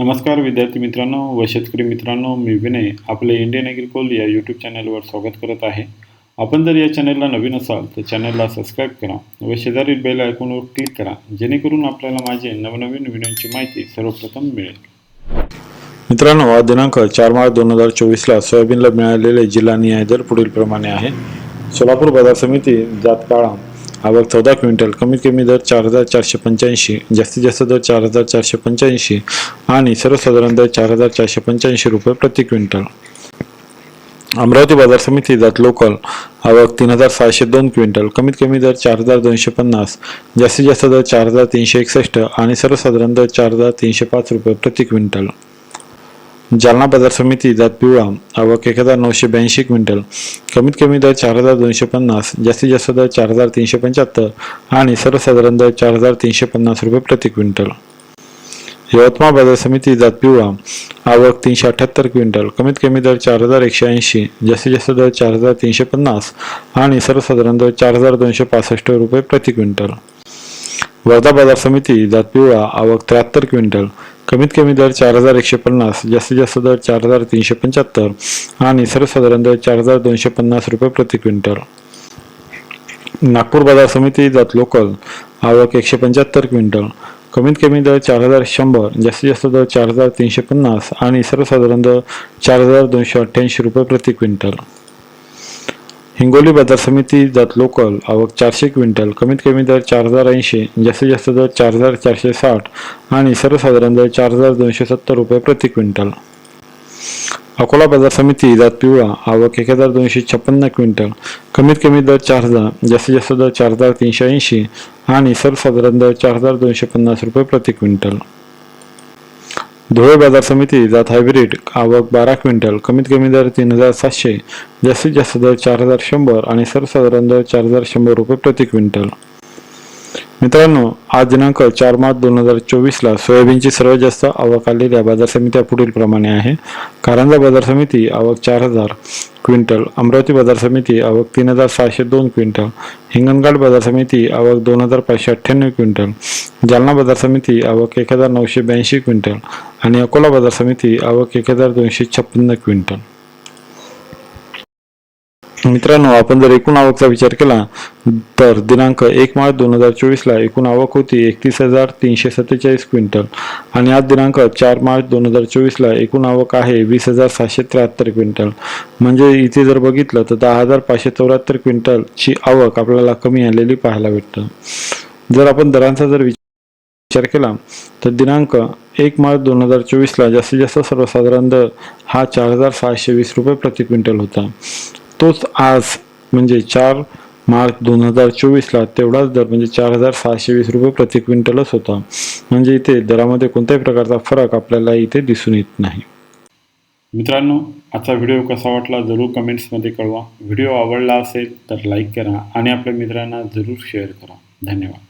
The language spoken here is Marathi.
नमस्कार विद्यार्थी मित्रांनो व शेतकरी मित्रांनो मी विनय आपले इंडियन ॲग्रिकोल या यूट्यूब चॅनलवर स्वागत करत आहे. आपण जर या चॅनलला नवीन असाल तर चॅनलला सबस्क्राईब करा व शेजारील बेल आयकॉनवर क्लिक करा जेणेकरून आपल्याला माझे नवनवीन व्हिडिओची माहिती सर्वप्रथम मिळेल. मित्रांनो आज दिनांक चार मार्च दोन हजार चोवीसला सोयाबीनला मिळालेले जिल्हा निहाय दर पुढील प्रमाणे आहे. सोलापूर बाजार समिती जात काळा आवक चौदा क्विंटल. कमीत कमी दर चार हजार चारशे पंच्याऐंशी जास्तीत जास्त दर चार हजार चारशे पंच्याऐंशी आणि सर्वसाधारण दर चार हजार चारशे पंच्याऐंशी रुपये प्रति क्विंटल. अमरावती बाजार समिती जात लोकल आवक तीन हजार सहाशे दोन क्विंटल. कमीत कमी दर चार हजार दोनशे पन्नास जास्तीत जास्त दर चार हजार तीनशे एकसष्ट आणि सर्वसाधारण दर चार हजार तीनशे पाच रुपये प्रति क्विंटल. जालना बाजार समिती जात पिवळा आवक एक हजार नऊशे ब्याऐंशी क्विंटल. कमीत कमी दर चार हजार दोनशे पन्नास जास्तीत जास्त दर चार हजार तीनशे पंच्याहत्तर आणि सर्वसाधारण दर चार हजार तीनशे पन्नास रुपये प्रति क्विंटल. यवतमाळ बाजार समिती जात पिवळा आवक तीनशे अठ्याहत्तर क्विंटल. कमीत कमी दर चार हजार एकशे ऐंशी जास्तीत जास्त दर चार हजार तीनशे पन्नास आणि सर्वसाधारण दर चार हजार दोनशे पासष्ट रुपये प्रति क्विंटल. वर्धा बाजार समिती जात पिवळा आवक त्र्याहत्तर क्विंटल. कमीत कमी दर चार हजार एकशे पन्नास जास्तीत जास्त दर चार हजार तीनशे पंच्याहत्तर आणि सर्वसाधारण दर चार हजार दोनशे पन्नास रुपये प्रति क्विंटल. नागपूर बाजार समिती जात लोकल आवक एकशे पंच्याहत्तर क्विंटल. कमीत कमी दर चार हजार शंभर जास्तीत जास्त दर चार हजार तीनशे पन्नास आणि सर्वसाधारण दर चार हजार दोनशे अठ्ठ्याऐंशी रुपये प्रति क्विंटल. हिंगोली बाजार समिती जात लोकल आवक चारशे क्विंटल कमीत कमी दर चार हजार ऐंशी जास्तीत जास्त दर चार हजार चारशे साठ आणि सर्वसाधारण दर चार हजार दोनशे सत्तर रुपये प्रति क्विंटल. अकोला बाजार समिती जात पिवळा आवक एक हजार दोनशे छप्पन्न क्विंटल कमीत कमी दर चार हजार जास्तीत जास्त दर चार हजार तीनशे ऐंशी आणि सर्वसाधारण दर चार हजार दोनशे पन्नास रुपये प्रति क्विंटल. धुळे बाजार समिती जात हायब्रिड आवक बारा क्विंटल कमीत कमी दर तीन हजार सातशे जास्तीत जास्त दर चार हजार शंभर आणि सर्वसाधारण दर चार हजार शंभर रुपये प्रति क्विंटल. मित्रांनो आज दिनांक चार मार्च दोन हजार चोवीसला सोयाबीनची सर्वात जास्त आवक आलेल्या बाजार समित्या पुढील प्रमाणे आहे. कारंजा बाजार समिती आवक चार हजार. क्विंटल. अमरावती बाजार समिती आवक तीन हजार सहाशे दोन क्विंटल. हिंगणघाट बाजार समिती आवक दोन हजार पाचशे अठ्ठ्याण्णव क्विंटल. जालना बाजार समिती आवक एक हजार नऊशे ब्याऐंशी क्विंटल. आणि अकोला बाजार समिती आवक एक हजार दोनशे छप्पन्न क्विंटल. मित्रांनो आपण जर एकूण आवकचा विचार केला तर दिनांक एक मार्च दोन हजार चोवीसला एकूण आवक होती एकतीस हजार तीनशे सत्तेचाळीस क्विंटल. आणि आज दिनांक चार मार्च दोन हजार चोवीसला एकूण आवक आहे वीस हजार सातशे त्र्याहत्तर क्विंटल. म्हणजे इथे जर बघितलं तर दहा हजार पाचशे चौऱ्याहत्तर क्विंटलची आवक आपल्याला कमी आलेली पाहायला भेटतं. जर आपण दरांचा जर विचार केला तर दिनांक एक मार्च दोन हजार चोवीसला जास्तीत जास्त सर्वसाधारण दर हा चार हजार सहाशे वीस रुपये प्रति क्विंटल होता. तोच आज म्हणजे चार मार्च दोन हजार चोवीसला तेवढाच दर म्हणजे चार हजार सहाशे वीस रुपये प्रति क्विंटलच होता. म्हणजे इथे दरामध्ये कोणत्याही प्रकारचा फरक आपल्याला इथे दिसून येत नाही. मित्रांनो आजचा व्हिडिओ कसा वाटला जरूर कमेंट्समध्ये कळवा. व्हिडिओ आवडला असेल तर लाईक करा आणि आपल्या मित्रांना जरूर शेअर करा. धन्यवाद.